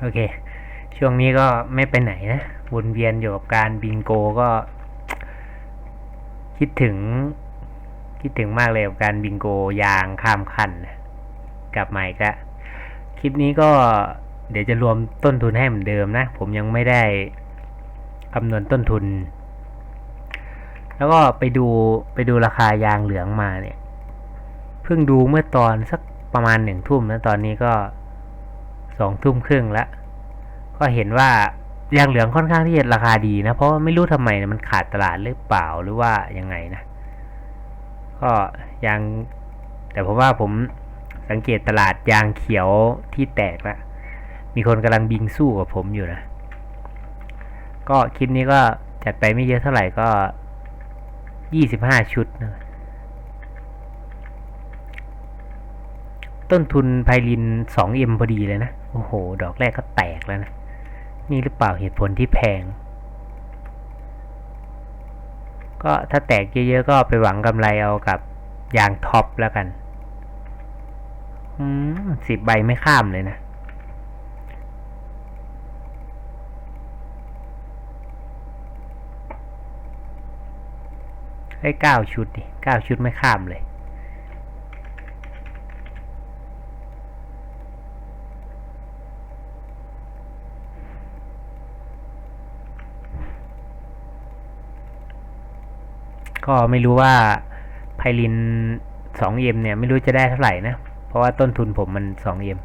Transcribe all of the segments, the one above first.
โอเค ช่วงนี้ก็ไม่ไปไหนนะ วนเวียนอยู่กับการบิงโกก็ คิดถึง คิดถึงมากเลยกับการบิงโกยางข้ามขั้นกลับมาอีกแล้วคลิปนี้ก็เดี๋ยวจะรวมต้นทุนให้เหมือนเดิมนะ ผมยังไม่ได้คำนวณต้นทุน แล้วก็ไปดูไปดูราคายางเหลืองมาเนี่ย เพิ่งดูเมื่อตอนสักประมาณหนึ่งทุ่มนะ ตอนนี้ก็ สองทุ่มครึ่งแล้วก็เห็นว่ายางเหลืองค่อนข้างที่จะราคาดีนะ เพราะไม่รู้ทำไมนะมันขาดตลาดหรือเปล่าหรือว่ายังไงนะ ก็ยางแต่ผมว่าผมสังเกตตลาดยางเขียวที่แตกแล้วมีคนกำลังบิงสู้กับผมอยู่นะ ก็คลิปนี้ก็จัดไปไม่เยอะเท่าไหร่ก็ยี่สิบห้าชุดนะ ต้นทุนไพลิน 2M พอดีเลยนะ โอ้โห ดอกแรกก็แตกแล้วนะ นี่หรือเปล่าเหตุผลที่แพง ก็ถ้าแตกเยอะๆ ก็ไปหวังกำไรเอากับยางท็อปแล้วกันอืมสิบใบไม่ข้ามเลยนะ ให้เก้าชุดดิเก้าชุดไม่ข้ามเลย ก็ไม่รู้ว่าไพลิน 2M เยมเนี่ยไม่รู้จะได้เท่าไหร่นะ เพราะว่าต้นทุนผมมัน 2M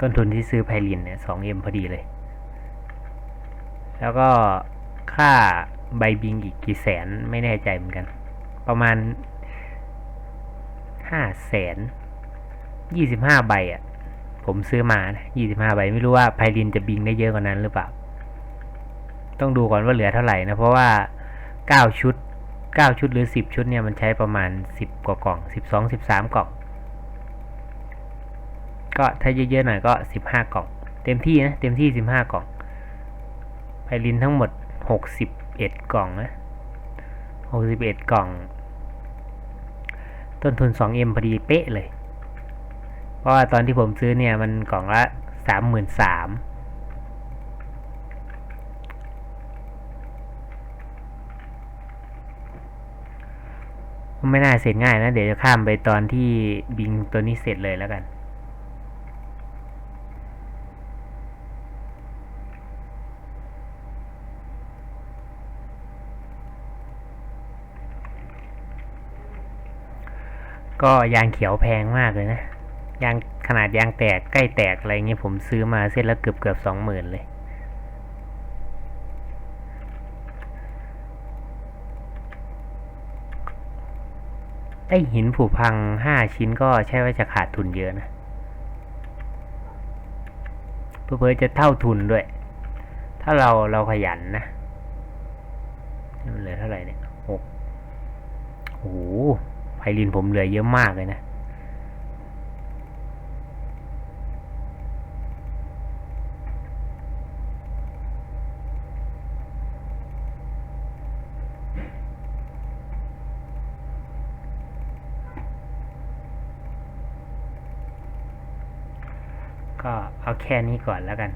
ต้นทุนที่ซื้อไพลินเนี่ย 2M พอดีเลย แล้วก็ค่าใบบิงอีกกี่แสนไม่แน่ใจเหมือนกัน ประมาณห้าแสนยี่สิบห้าใบอะ่ะ ผมซื้อมานะยี่สิบห้าใบ ไม่รู้ว่าไพลินจะบิงได้เยอะกว่านั้นหรือเปล่า ต้องดูก่อนว่าเหลือเท่าไหร่นะ เพราะว่า 9 ชุด 9 ชุดหรือ 10 ชุดเนี่ยมันใช้ประมาณ 10 กว่ากล่อง 12 13 กล่อง ก็ถ้าเยอะๆหน่อยก็ 15 กล่อง เต็มที่นะ เต็มที่ 15 กล่อง ไพลินทั้งหมด 61 กล่องนะ 61 กล่อง ต้นทุน 2M พอดีเป๊ะเลย เพราะว่าตอนที่ผมซื้อเนี่ยมันกล่องละ 33,000 ไม่น่าเสร็จง่ายนะ เดี๋ยวจะข้ามไปตอนที่บิงตัวนี้เสร็จเลยแล้วกัน ก็ยางเขียวแพงมากเลยนะยางขนาดยางแตกใกล้แตกอะไรเงี้ยผมซื้อมาเส้นละเกือบเกือบสองหมื่นเลย ไอหินผุพังห้าชิ้นก็ใช่ว่าจะขาดทุนเยอะนะเพื่อจะเท่าทุนด้วย ถ้าเราเราขยันนะมันเหลือเท่าไหร่เนี่ยหกโอ้โหไพลินผมเหลือเยอะมากเลยนะ ก็เอาแค่นี้ก่อนแล้วกัน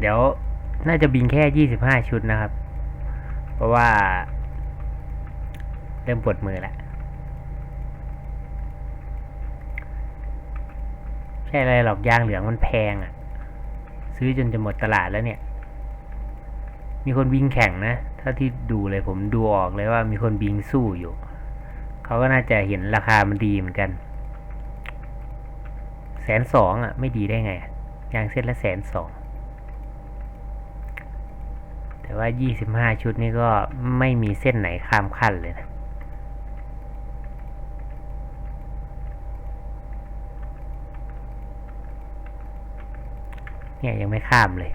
เดี๋ยวน่าจะบินแค่ยี่สิบห้าชุดนะครับ เพราะว่า เริ่มปวดมือแล้ว ใช่อะไรหรอกยางเหลืองมันแพงอะ่ะ ซื้อจนจะหมดตลาดแล้วเนี่ย มีคนวิ่งแข่งนะถ้าที่ดูเลยผมดูออกเลยว่ามีคนบิงสู้อยู่ เขาก็น่าจะเห็นราคามันดีเหมือนกันแสนสองอะ ไม่ดีได้ไงยางเส้นละแสนสองแต่ว่ายี่สิบห้าชุดนี้ก็ไม่มีเส้นไหนข้ามขั้นเลยนะ เนี่ยยังไม่ข้ามเลย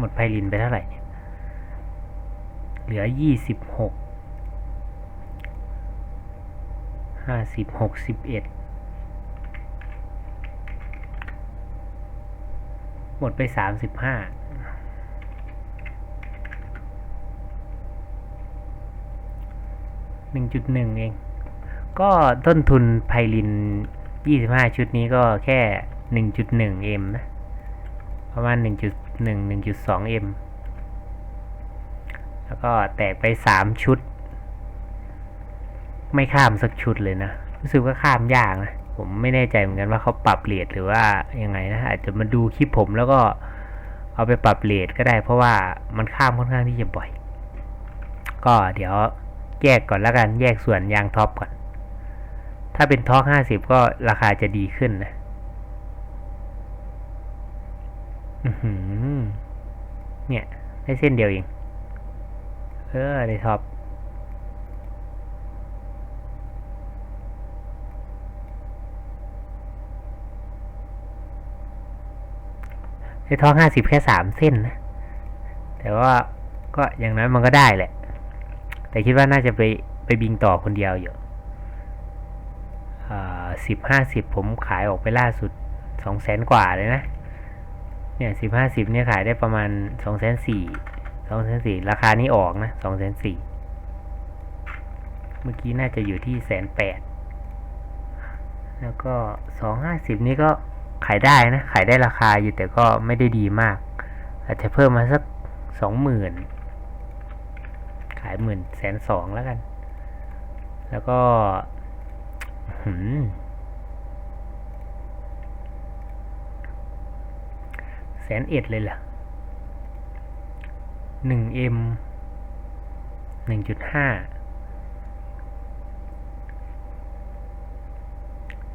หมดไพลินไปเท่าไหร่ เหลือยี่สิบหกห้าสิบหกสิบเอ็ด หมดไปสามสิบห้าหนึ่งจุดหนึ่งเอง ก็ต้นทุนไพลินยี่สิบห้าชุดนี้ก็แค่หนึ่งจุดหนึ่งเอ็มนะ ประมาณหนึ่งจุดหนึ่งหนึ่งจุดสองเอ็มแล้วก็แตกไปสามชุด ไม่ข้ามสักชุดเลยนะ รู้สึกว่าข้ามยากนะ ผมไม่แน่ใจเหมือนกันว่าเขาปรับเรทหรือว่ายังไงนะอาจจะมาดูคลิปผมแล้วก็เอาไปปรับเรทก็ได้ เพราะว่ามันข้ามค่อนข้างที่จะบ่อย ก็เดี๋ยวแยกก่อนแล้วกันแยกส่วนยางท็อปก่อน ถ้าเป็นท็อกห้าสิบก็ราคาจะดีขึ้นนะเนี่ยได้เส้นเดียวเอง เออได้ท็อป ได้ท็อกห้าสิบแค่สามเส้นนะ แต่ว่าก็อย่างนั้นมันก็ได้แหละ แต่คิดว่าน่าจะไปไปบิงต่อคนเดียวอยู่สิบห้าสิบผมขายออกไปล่าสุดสองแสนกว่าเลยนะ เนี่ยสิบห้าสิบเนี่ยขายได้ประมาณสองแสนสี่สองแสนสี่ราคานี้ออกนะสองแสนสี่เมื่อกี้น่าจะอยู่ที่แสนแปดแล้วก็สองห้าสิบนี่ก็ ขายได้นะขายได้ราคาอยู่แต่ก็ไม่ได้ดีมาก อาจจะเพิ่มมาสักสองหมื่นขายหมื่นแสนสองแล้วกัน แล้วก็หืมแสนเอ็ดเลยเหรอหนึ่งเอ็มหนึ่งจุดห้า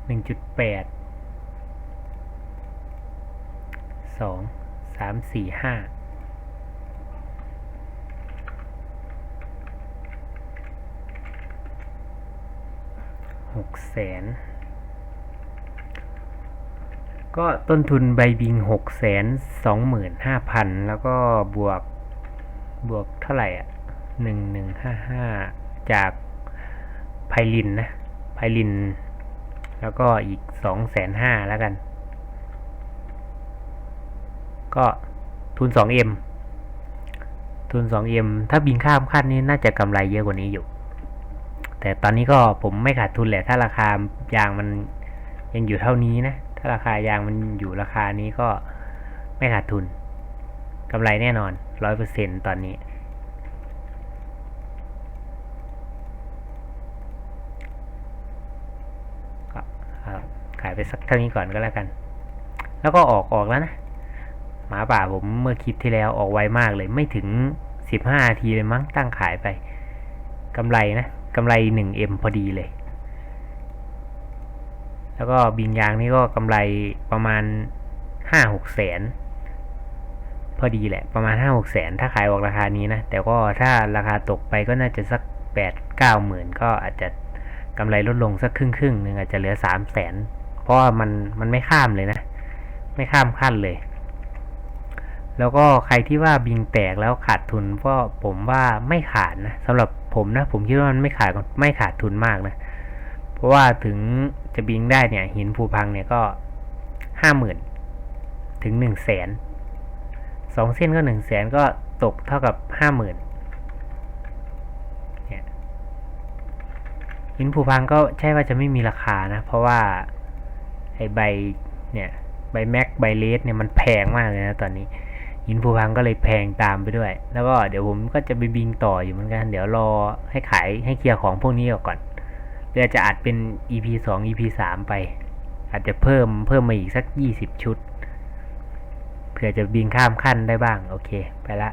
หนึ่งจุดแปด สองสามสี่ห้าหกแสนก็ต้นทุนใบบิงหกแสนสองหมื่นห้าพันแล้วก็บวกบวกเท่าไหร่อะหนึ่งหนึ่งห้าห้าจากไพลินนะไพลิน แล้วก็อีกสองแสนห้าแล้วกัน ก็ทุนสองเอ็มทุนสองเอ็มถ้าบินข้ามขั้นนี้น่าจะกำไรเยอะกว่านี้อยู่ แต่ตอนนี้ก็ผมไม่ขาดทุนแหละ ถ้าราคายางมันยังอยู่เท่านี้นะ ถ้าราคายางมันอยู่ราคานี้ก็ไม่ขาดทุนกำไรแน่นอนร้อยเปอร์เซ็นตอนนี้ก็ขายไปสักเท่านี้ก่อนก็แล้วกัน แล้วก็ออกออกแล้วนะ มาป่าผมเมื่อคลิปที่แล้วออกไวมากเลย ไม่ถึงสิบห้านาทีเลยมั้งตั้งขายไปกำไรนะกำไรหนึ่งเอ็มพอดีเลย แล้วก็บินยางนี่ก็กำไรประมาณห้าหกแสน พอดีแหละ ประมาณห้าหกแสน ถ้าขายออกราคานี้นะ แต่ก็ถ้าราคาตกไปก็น่าจะสักแปดเก้าหมื่นก็อาจจะกำไรลดลงสักครึ่งครึ่งหนึ่งอาจจะเหลือสามแสน เพราะว่ามันมันไม่ข้ามเลยนะ ไม่ข้ามขั้นเลย แล้วก็ใครที่ว่าบิงแตกแล้วขาดทุนก็ผมว่าไม่ขาดนะสำหรับผมนะ ผมคิดว่ามันไม่ขาดไม่ขาดทุนมากนะ เพราะว่าถึงจะบิงได้เนี่ยหินภูพังเนี่ยก็ห้าหมื่นถึงหนึ่งแสนสองเส้นก็หนึ่งแสนก็ตกเท่ากับห้าหมื่นเนี่ยหินภูพังก็ใช่ว่าจะไม่มีราคานะ เพราะว่าไอใบเนี่ยใบแม็กใบเลสเนี่ยมันแพงมากเลยนะตอนนี้ หินภูพังก็เลยแพงตามไปด้วย แล้วก็เดี๋ยวผมก็จะไปบิงต่ออยู่เหมือนกัน เดี๋ยวรอให้ขายให้เคลียร์ของพวกนี้ออกก่อนเดี๋ยวจะอัดเป็น EP สอง EP สามไป อาจจะเพิ่มเพิ่มมาอีกสักยี่สิบชุด เผื่อจะบินข้ามขั้นได้บ้าง โอเค ไปละ